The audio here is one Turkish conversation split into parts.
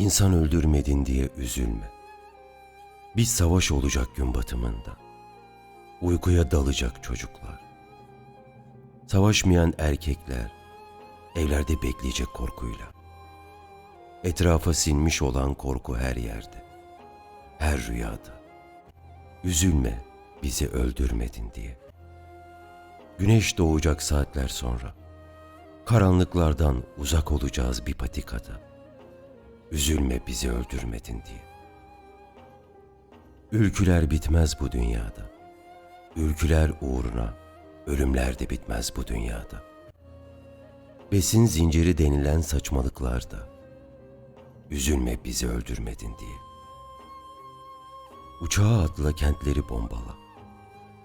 İnsan öldürmedin diye üzülme. Bir savaş olacak gün batımında. Uykuya dalacak çocuklar. Savaşmayan erkekler evlerde bekleyecek korkuyla. Etrafa sinmiş olan korku her yerde. Her rüyada. Üzülme bizi öldürmedin diye. Güneş doğacak saatler sonra. Karanlıklardan uzak olacağız bir patikada. Üzülme bizi öldürmedin diye. Ülküler bitmez bu dünyada. Ülküler uğruna ölümler de bitmez bu dünyada. Besin zinciri denilen saçmalıklarda. Üzülme bizi öldürmedin diye. Uçağa atla kentleri bombala.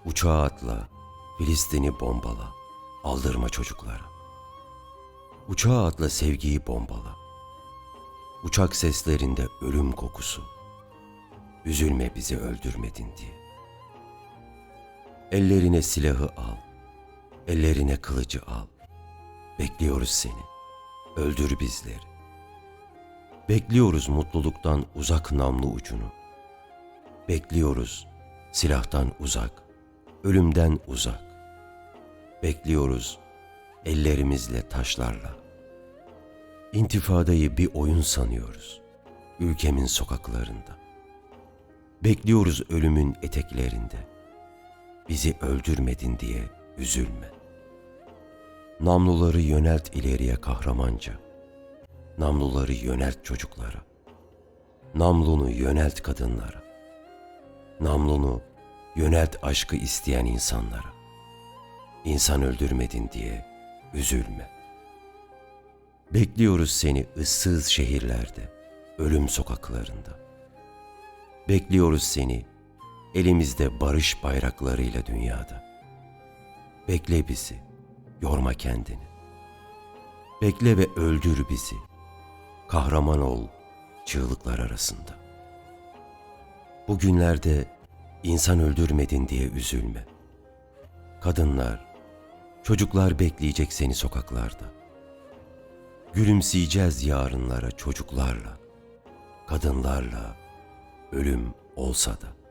Uçağa atla Filistin'i bombala. Aldırma çocuklara. Uçağa atla sevgiyi bombala. Uçak seslerinde ölüm kokusu. Üzülme bizi öldürmedin diye. Ellerine silahı al. Ellerine kılıcı al. Bekliyoruz seni. Öldür bizleri. Bekliyoruz mutluluktan uzak namlu ucunu. Bekliyoruz silahtan uzak, ölümden uzak. Bekliyoruz ellerimizle taşlarla. İntifadayı bir oyun sanıyoruz ülkemin sokaklarında. Bekliyoruz ölümün eteklerinde. Bizi öldürmedin diye üzülme. Namluları yönelt ileriye kahramanca. Namluları yönelt çocuklara. Namlunu yönelt kadınlara. Namlunu yönelt aşkı isteyen insanlara. İnsan öldürmedin diye üzülme. Bekliyoruz seni ıssız şehirlerde, ölüm sokaklarında. Bekliyoruz seni elimizde barış bayraklarıyla dünyada. Bekle bizi, yorma kendini. Bekle ve öldür bizi. Kahraman ol çığlıklar arasında. Bugünlerde insan öldürmedin diye üzülme. Kadınlar, çocuklar bekleyecek seni sokaklarda. Gülümseyeceğiz yarınlara çocuklarla, kadınlarla, ölüm olsa da.